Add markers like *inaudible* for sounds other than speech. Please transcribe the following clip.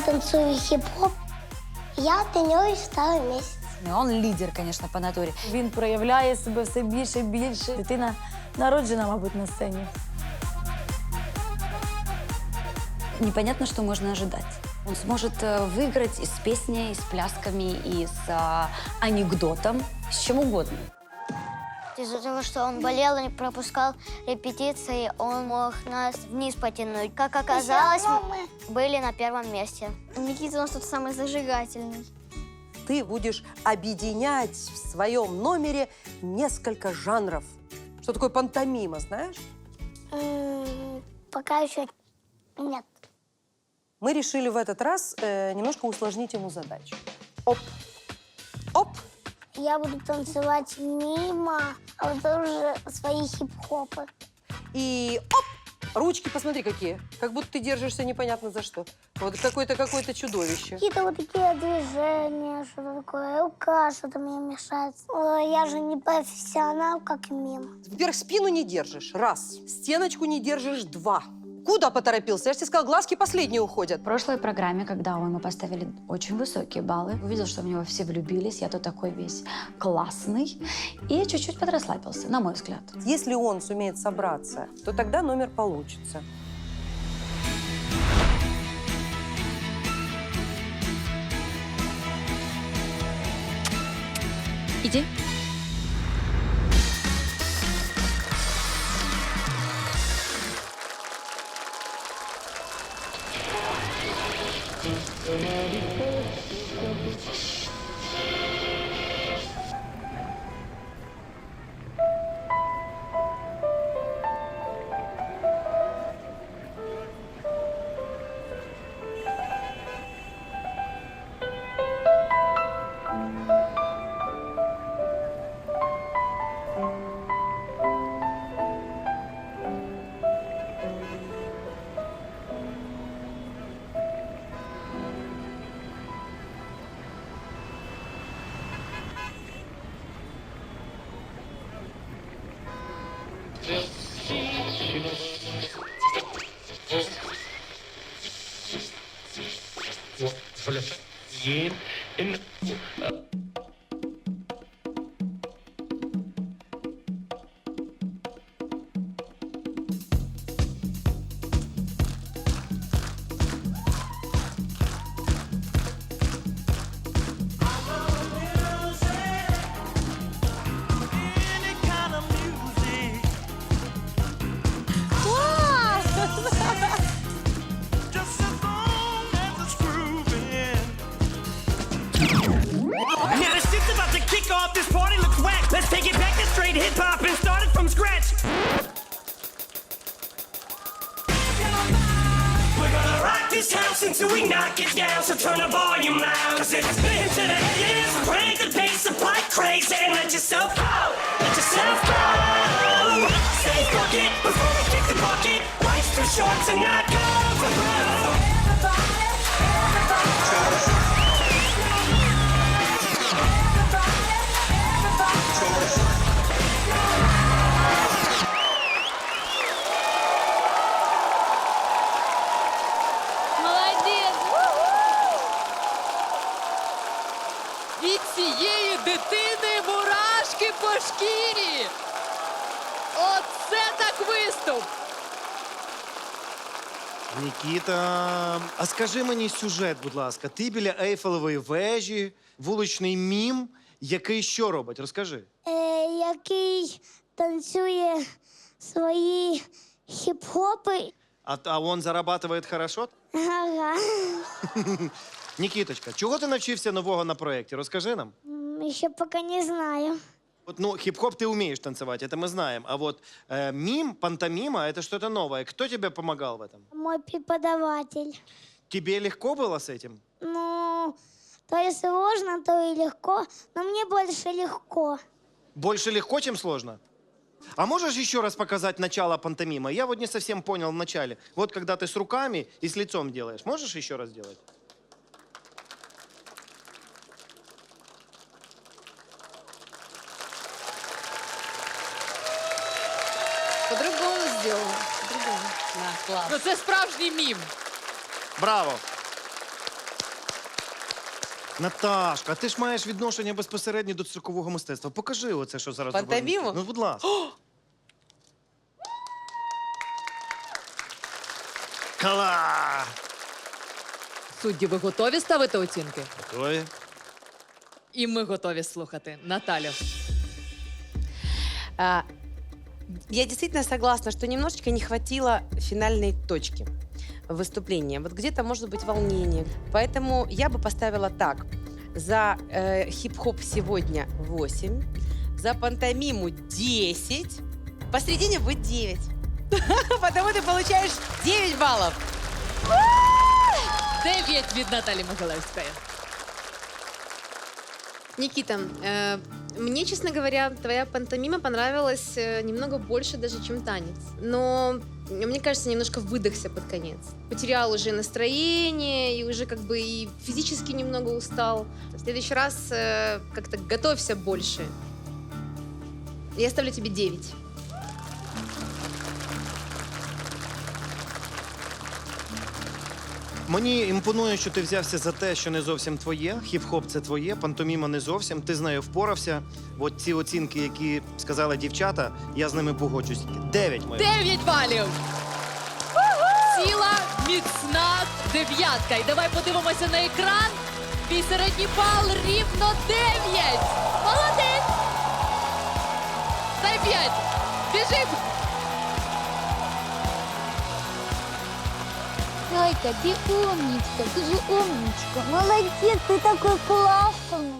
танцую хіп-хоп. Я тренуюсь второй месяц. Он лідер, звісно, по натурі. Він проявляє себе все більше і більше. Дитина народжена, мабуть, на сцені. Непонятно, что можно ожидать. Он сможет э, выиграть и с песней, и с плясками, и с а, анекдотом, с чем угодно. Из-за того, что он болел и пропускал репетиции, он мог нас вниз потянуть. Как оказалось, мы были на первом месте. Никита у нас тут самый зажигательный. Ты будешь объединять в своем номере несколько жанров. Что такое пантомима, знаешь? Пока еще нет. Мы решили в этот раз э, немножко усложнить ему задачу. Оп, оп, Я буду танцевать мимо, а вот уже свои хип-хопы. и оп. Ручки, посмотри, какие. Как будто ты держишься непонятно за что. Вот какое-то какое-то чудовище. Какие-то вот такие движения, что-то такое. Рука что-то мне мешает. Ой, Я же не профессионал, как мим. Во-первых, спину не держишь. Раз. Стеночку не держишь. Два. Куда поторопился? Я же тебе сказал, глазки последние уходят. В прошлой программе, когда ему поставили очень высокие баллы, увидел, что в него все влюбились, я тут такой весь классный, и чуть-чуть подрасслабился, на мой взгляд. Если он сумеет собраться, то тогда номер получится. Иди. Verletzungen in, in to hip hop and started from scratch. We're gonna rock this house until we knock it down. So turn the volume loud. Cause it's into the ears. Crank the bass up like crazy and let yourself go. Let yourself go. Say fuck it before we kick the bucket. Life's too short to not цієї дитини мурашки по шкірі. Оце так виступ! Нікіта, а скажи мені сюжет, будь ласка. Ти біля Ейфелевої вежі, вуличний мім, який що робить? Розкажи. Е, який танцює свої хіп-хопи. А, а он зарабатывает хорошо? Ага. *laughs* Нікіточка, чого ти навчився нового на проєкті? Розкажи нам. М, Еще пока не знаю. Вот, ну, хип-хоп ты умеешь танцевать, это мы знаем. А вот э, мим, пантомима — это что-то новое. Кто тебе помогал в этом? Мой преподаватель. Тебе легко было с этим? Ну, то и сложно, то и легко, но мне больше легко. Больше легко, чем сложно? А можешь еще раз показать начало пантомима? Я вот не совсем понял в начале. Вот когда ты с руками и с лицом делаешь. Можешь еще раз делать? По-другому зроблено. По-другому. Да, класс. Ну це справжній мім. Браво! Наташка, ти ж маєш відношення безпосередньо до циркового мистецтва. Покажи оце, що зараз. Пантоміму? зробили. Ну, будь ласка. Кала! Судді, ви готові ставити оцінки? Готові? І ми готові слухати. Наталю. А, Я действительно согласна, что немножечко не хватило финальной точки выступления. Вот где-то может быть волнение. Поэтому я бы поставила так. За э, хип-хоп сегодня 8, за пантомиму 10, посередине будет 9. *laughs* Потому ты получаешь 9 баллов. Дев'ять від Наталі Могилевської. Никита, э, мне, честно говоря, твоя пантомима понравилась э, немного больше даже, чем танец. Но мне кажется, немножко выдохся под конец. Потерял уже настроение и уже как бы и физически немного устал. В следующий раз э, как-то готовься больше. Я ставлю тебе 9. Мені імпонує, що ти взявся за те, що не зовсім твоє. Хіп-хоп це твоє, пантоміма не зовсім. Ти з нею впорався. От ці оцінки, які сказали дівчата, я з ними погоджусь. Дев'ять моїх. Дев'ять балів. Ціла міцна дев'ятка. І давай подивимося на екран. Твій середній бал рівно дев'ять. Молодець. Дай п'ять. Біжи. Зайка, ты умничка, ты же умничка. Молодец, ты такой классный.